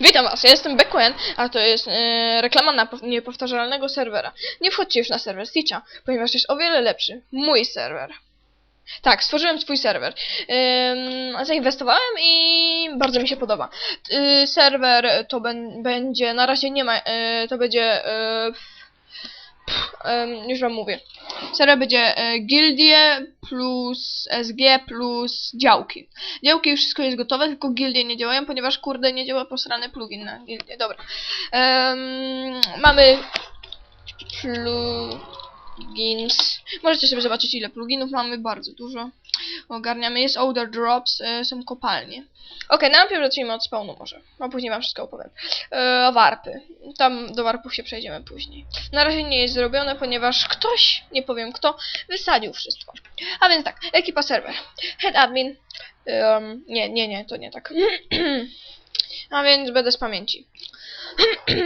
Witam was, ja jestem Bekuen, a to jest e, reklama na pow- niepowtarzalnego serwera. Nie wchodźcie już na serwer Stitcha, ponieważ jest o wiele lepszy. Mój serwer. Tak, stworzyłem swój serwer. Zainwestowałem i bardzo mi się podoba. Y, serwer to będzie, na razie nie ma, y, to będzie, y, pff, ym, już wam mówię. Serwer będzie y, gildie plus SG plus działki. Działki już wszystko jest gotowe, tylko gildie nie działają, ponieważ kurde nie działa posrany plugin na gildię. Dobra. Em, mamy plugins. Możecie sobie zobaczyć ile pluginów mamy, bardzo dużo. Ogarniamy, jest Odor Drops, e, są kopalnie. Okej, najpierw zacznijmy od spawnu może, a później wam wszystko opowiem. E, warpy. Tam do warpów się przejdziemy później. Na razie nie jest zrobione, ponieważ ktoś, nie powiem kto, wysadził wszystko. A więc tak, ekipa serwer. Head admin. Um, nie, nie, nie, to nie tak. A więc będę z pamięci.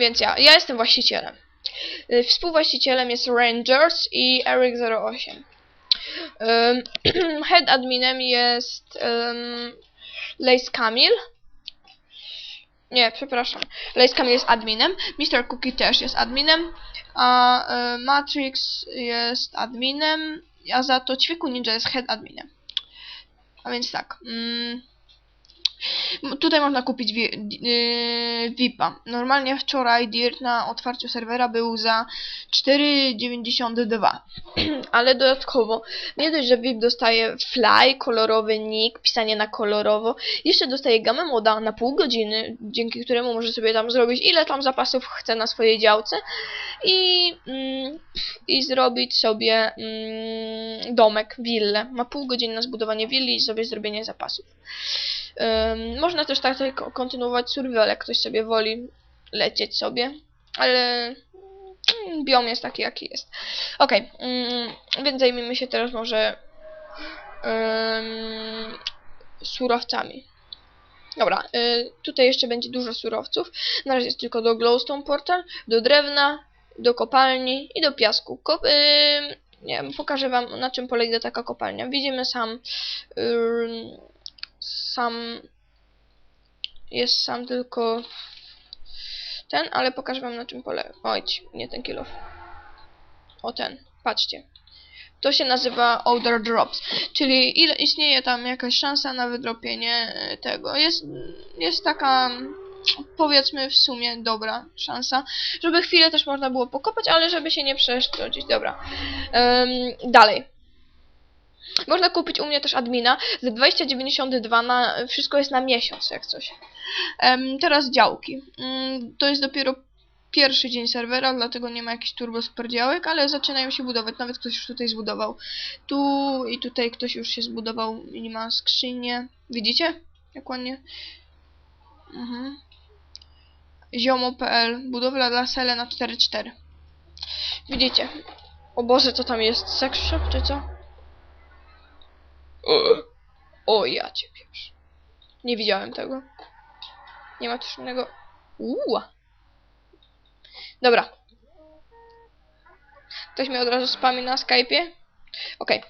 Więc ja, ja jestem właścicielem. Y, Współwłaścicielem jest Rangers i Eric08. Ym, Head adminem jest Lace Kamil. Nie, przepraszam. Lace Kamil jest adminem. Mr. Cookie też jest adminem. A y, Matrix jest adminem. A za to Ćwiku Ninja jest head adminem. A więc tak. Mm, Tutaj można kupić yy, VIPa. Normalnie wczoraj Dirt na otwarciu serwera był za 4,92. Ale dodatkowo, nie dość, że VIP dostaje fly, kolorowy nick, pisanie na kolorowo, jeszcze dostaje gamę moda na pół godziny, dzięki któremu może sobie tam zrobić ile tam zapasów chce na swojej działce i, mm, i zrobić sobie mm, domek, willę. Ma pół godziny na zbudowanie willi i sobie zrobienie zapasów. Można też tak kontynuować survival, jak ktoś sobie woli lecieć sobie, ale mm, biom jest taki, jaki jest. Okej, mm, więc zajmijmy się teraz może surowcami. Dobra, y, tutaj jeszcze będzie dużo surowców. Na razie jest tylko do glowstone portal, do drewna, do kopalni i do piasku. Ym, nie wiem, pokażę wam na czym polega taka kopalnia. Widzimy sam ym, sam jest sam tylko ten, ale pokażę wam na czym polega. Ojć, nie ten kilof. O ten, patrzcie. To się nazywa Odor Drops, czyli ile istnieje tam jakaś szansa na wydropienie e, tego. Jest, jest taka powiedzmy w sumie dobra szansa, żeby chwilę też można było pokopać, ale żeby się nie przeszkodzić. Dobra. Em, dalej. Można kupić u mnie też admina za 20,92 na wszystko jest na miesiąc jak coś. Em, teraz działki. Mm, to jest dopiero pierwszy dzień serwera, dlatego nie ma jakichś turbo super działek, ale zaczynają się budować. Nawet ktoś już tutaj zbudował. Tu i tutaj ktoś już się zbudował i ma skrzynię. Widzicie? Jak ładnie. Mhm. Ziomo.pl Budowla dla Selena 4.4 Widzicie? O Boże, co tam jest? Sex shop czy co? O, ja cię pieprz. Nie widziałem tego. Nie ma też innego. Uuu. Dobra. Ktoś mnie od razu spami na Skype'ie? Okej.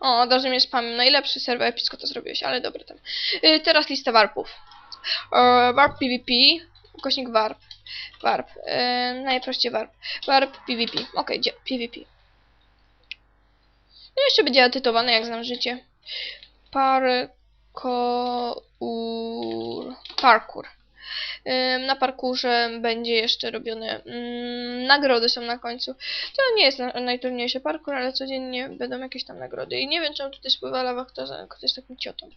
O, od razu mnie spamił. Najlepszy serwer epicko to zrobiłeś, ale dobra tam. Y, teraz lista warpów. E, warp PvP, ukośnik warp. Warp. E, najprościej warp. Warp PvP. Okay, PvP. No jeszcze będzie edytowane, jak znam życie. Parkour. Parkour. Ym, Na parkurze będzie jeszcze robione. Mm, nagrody są na końcu. To nie jest na, najtrudniejszy parkour, ale codziennie będą jakieś tam nagrody. I nie wiem, czemu tutaj spływa lawa, kto, kto jest takim ciotą.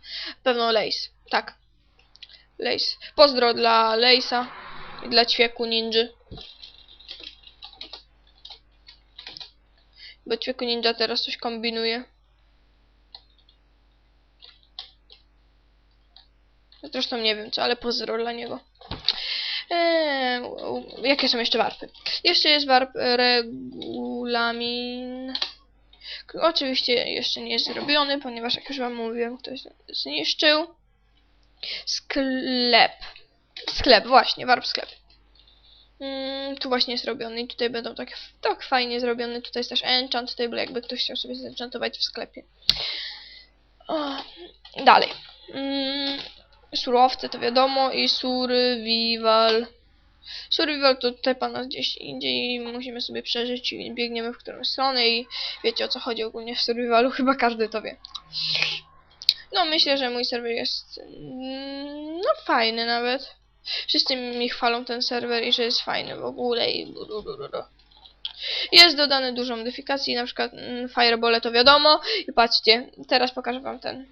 Pewno Lace. Tak. Lace. Pozdro dla Lace'a i dla ćwieku ninży. Bo ćwieku ninja teraz coś kombinuje. Zresztą nie wiem co, ale pozdro dla niego. Eee, jakie są jeszcze warpy? Jeszcze jest warp regulamin. Oczywiście jeszcze nie jest zrobiony, ponieważ jak już wam mówiłem, ktoś zniszczył. Sklep. Sklep, właśnie, warp sklep. Mm, tu właśnie jest robiony i tutaj będą tak, tak fajnie zrobione. Tutaj jest też enchant table, jakby ktoś chciał sobie zenchantować w sklepie. O, dalej. Mm, surowce to wiadomo i survival. Survival to tepa nas gdzieś indziej musimy sobie przeżyć i biegniemy w którą stronę i wiecie o co chodzi ogólnie w survivalu, chyba każdy to wie. No myślę, że mój serwer jest mm, no fajny nawet. Wszyscy mi chwalą ten serwer i że jest fajny w ogóle i. Jest dodane dużo modyfikacji, na przykład mm, Fireball to wiadomo. I patrzcie, teraz pokażę wam ten